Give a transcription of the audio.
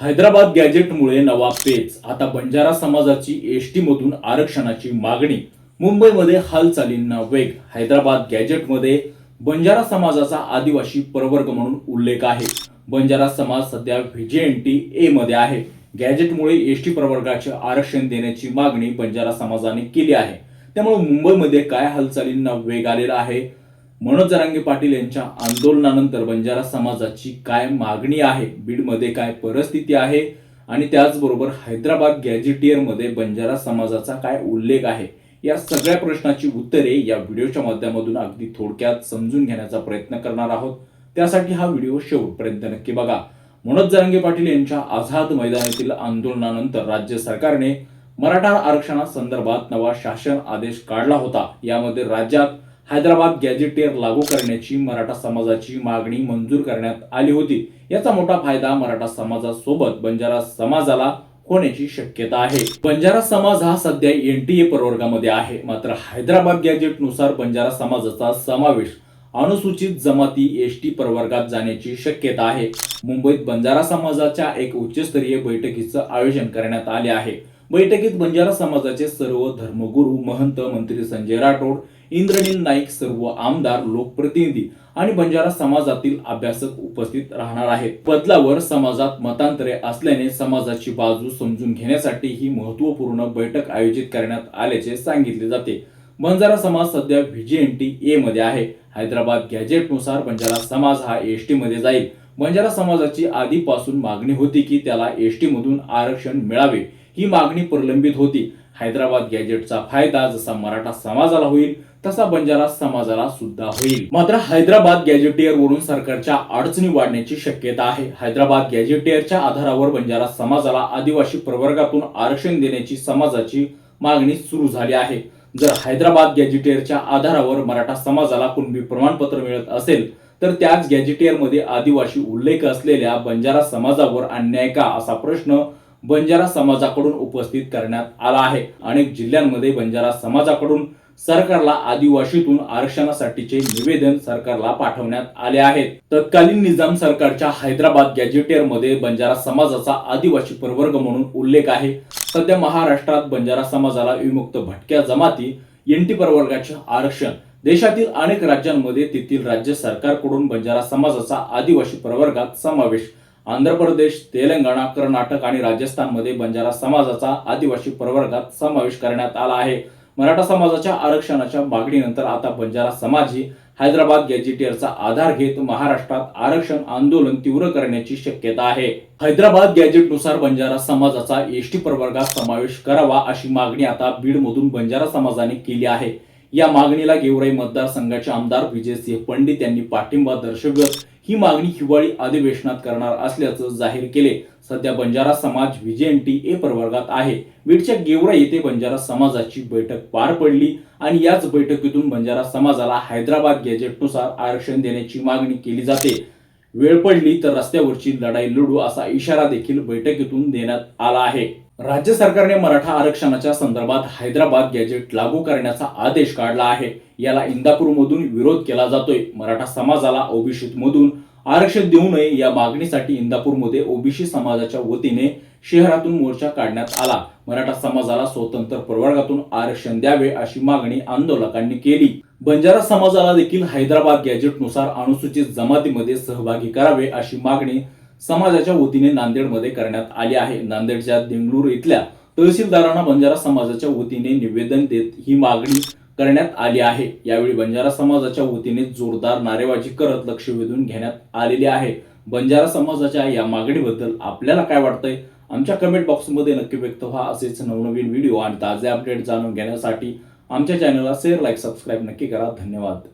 हैदराबाद गॅजेटमुळे नवा पेच आता बंजारा समाजाची एसटीमधून आरक्षणाची मागणी. मुंबईमध्ये हालचालींना वेग हैदराबाद गॅजेटमध्ये बंजारा समाजाचा आदिवासी प्रवर्ग म्हणून उल्लेख आहे. बंजारा समाज सध्या व्हीजेएनटी ए मध्ये आहे. गॅजेटमुळे एसटी प्रवर्गाचे आरक्षण देण्याची मागणी बंजारा समाजाने केली आहे. त्यामुळे मुंबईमध्ये काय हालचालींना वेग आलेला आहे? मनोज जरांगे पाटील यांच्या आंदोलनानंतर बंजारा समाजाची काय मागणी आहे? बीडमध्ये काय परिस्थिती आहे? आणि त्याचबरोबर हैदराबाद गॅजेटियरमध्ये बंजारा समाजाचा काय उल्लेख आहे? या सगळ्या प्रश्नाची उत्तरे या व्हिडिओच्या माध्यमातून अगदी थोडक्यात समजून घेण्याचा प्रयत्न करणार आहोत. त्यासाठी हा व्हिडिओ शेवटपर्यंत नक्की बघा. मनोज जरांगे पाटील यांच्या आझाद मैदानातील आंदोलनानंतर राज्य सरकारने मराठा आरक्षणासंदर्भात नवा शासन आदेश काढला होता. यामध्ये राज्यात हैदराबाद गॅझेटियर लागू करण्याची मराठा समाजाची मागणी मंजूर करण्यात आली होती. याचा मोठा फायदा मराठा समाजासोबत बंजारा समाजाला होण्याची शक्यता आहे. बंजारा समाज हा सध्या एनटीए प्रवर्गामध्ये आहे. मात्र हैदराबाद गॅजेटनुसार बंजारा समाजाचा समावेश अनुसूचित जमाती एस टी प्रवर्गात जाण्याची शक्यता आहे. मुंबईत बंजारा समाजाच्या एक उच्चस्तरीय बैठकीचं आयोजन करण्यात आले आहे. बैठकीत बंजारा समाजाचे सर्व धर्मगुरू महंत मंत्री संजय राठोड इंद्रनील नाईक सर्व आमदार लोकप्रतिनिधी आणि बंजारा समाजातील अभ्यासक उपस्थित राहणार आहेत. बदलावर समाजात मतांतरे असल्याने समाजाची बाजू समजून घेण्यासाठी ही महत्त्वपूर्ण बैठक आयोजित करण्यात आल्याचे सांगितले जाते. बंजारा समाज सध्या व्हीजीएनटी ए मध्ये आहे. हैदराबाद गॅजेटनुसार बंजारा समाज हा एसटी मध्ये जाईल. बंजारा समाजाची आधीपासून मागणी होती की त्याला एसटी मधून आरक्षण मिळावे. ही मागणी प्रलंबित होती. हैदराबाद गॅजेटचा फायदा जसा मराठा समाजाला होईल तसा बंजारा समाजाला सुद्धा होईल. मात्र हैदराबाद गॅजेटियर वरून सरकारच्या अडचणी वाढण्याची शक्यता आहे. हैदराबाद गॅजेटियरच्या आधारावर बंजारा समाजाला आदिवासी प्रवर्गातून आरक्षण देण्याची समाजाची मागणी सुरू झाली आहे. जर हैदराबाद गॅजेटियरच्या आधारावर मराठा समाजाला कुणबी प्रमाणपत्र मिळत असेल तर त्याच गॅजेटियरमध्ये आदिवासी उल्लेख असलेल्या बंजारा समाजावर अन्याय का असा प्रश्न बंजारा समाजाकडून उपस्थित करण्यात आला आहे. अनेक जिल्ह्यांमध्ये बंजारा समाजाकडून सरकारला आदिवासीतून आरक्षणासाठीचे निवेदन सरकारला पाठवण्यात आले आहेत तत्कालीन निजाम सरकारच्या हैदराबाद गॅजेटियरमध्ये बंजारा समाजाचा आदिवासी प्रवर्ग म्हणून उल्लेख आहे. सध्या महाराष्ट्रात बंजारा समाजाला विमुक्त भटक्या जमाती एनटी प्रवर्गाचे आरक्षण देशातील अनेक राज्यांमध्ये तेथील राज्य सरकारकडून बंजारा समाजाचा आदिवासी प्रवर्गात समावेश आंध्र प्रदेश तेलंगणा कर्नाटक आणि राजस्थानमध्ये बंजारा समाजाचा आदिवासी प्रवर्गात समावेश करण्यात आला आहे. मराठा समाजाच्या आरक्षणाच्या मागणीनंतर आता बंजारा समाजही हैदराबाद गॅजेटियरचा आधार घेत महाराष्ट्रात आरक्षण आंदोलन तीव्र करण्याची शक्यता आहे. हैदराबाद गॅजेटनुसार बंजारा समाजाचा एसटी प्रवर्गात समावेश करावा अशी मागणी आता बीडमधून बंजारा समाजाने केली आहे. या मागणीला गेवराई मतदारसंघाचे आमदार विजयसिंह पंडित यांनी पाठिंबा दर्शवत. ही मागणी हिवाळी अधिवेशनात करणार असल्याचं जाहीर केले. सध्या बंजारा समाज व्हीजेएनटी ए प्रवर्गात आहे. बीडच्या गेवरा येथे बंजारा समाजाची बैठक पार पडली आणि याच बैठकीतून बंजारा समाजाला हैदराबाद गॅजेटनुसार आरक्षण देण्याची मागणी केली जाते. वेळ पडली तर रस्त्यावरची लढाई लढू असा इशारा देखील बैठकीतून देण्यात आला आहे. राज्य सरकारने मराठा आरक्षणाच्या संदर्भात हैदराबाद गॅजेट लागू करण्याचा आदेश काढला आहे. याला इंदापूरमधून विरोध केला जातोय. मराठा समाजाला ओबीसी मधून आरक्षण देऊ नये या मागणीसाठी इंदापूरमध्ये ओबीसी समाजाच्या वतीने शहरातून मोर्चा काढण्यात आला. मराठा समाजाला स्वतंत्र प्रवर्गातून आरक्षण द्यावे अशी मागणी आंदोलकांनी केली. बंजारा समाजाला देखील हैदराबाद गॅजेटनुसार अनुसूचित जमातीमध्ये सहभागी करावे अशी मागणी समाजाच्या वतीने नांदेडमध्ये करण्यात आली आहे. नांदेडच्या देंगलूर इथल्या तहसीलदारांना बंजारा समाजाच्या वतीने निवेदन देत ही मागणी करण्यात आली आहे. यावेळी बंजारा समाजाच्या वतीने जोरदार नारेबाजी करत लक्ष वेधून घेण्यात आलेले आहे. बंजारा समाजाच्या या मागणीबद्दल आपल्याला काय वाटतंय? आमच्या कमेंट बॉक्समध्ये नक्की व्यक्त व्हा. असेच नवनवीन व्हिडिओ आणि ताजे अपडेट जाणून घेण्यासाठी आमच्या चॅनलला शेअर लाईक सबस्क्राईब नक्की करा. धन्यवाद.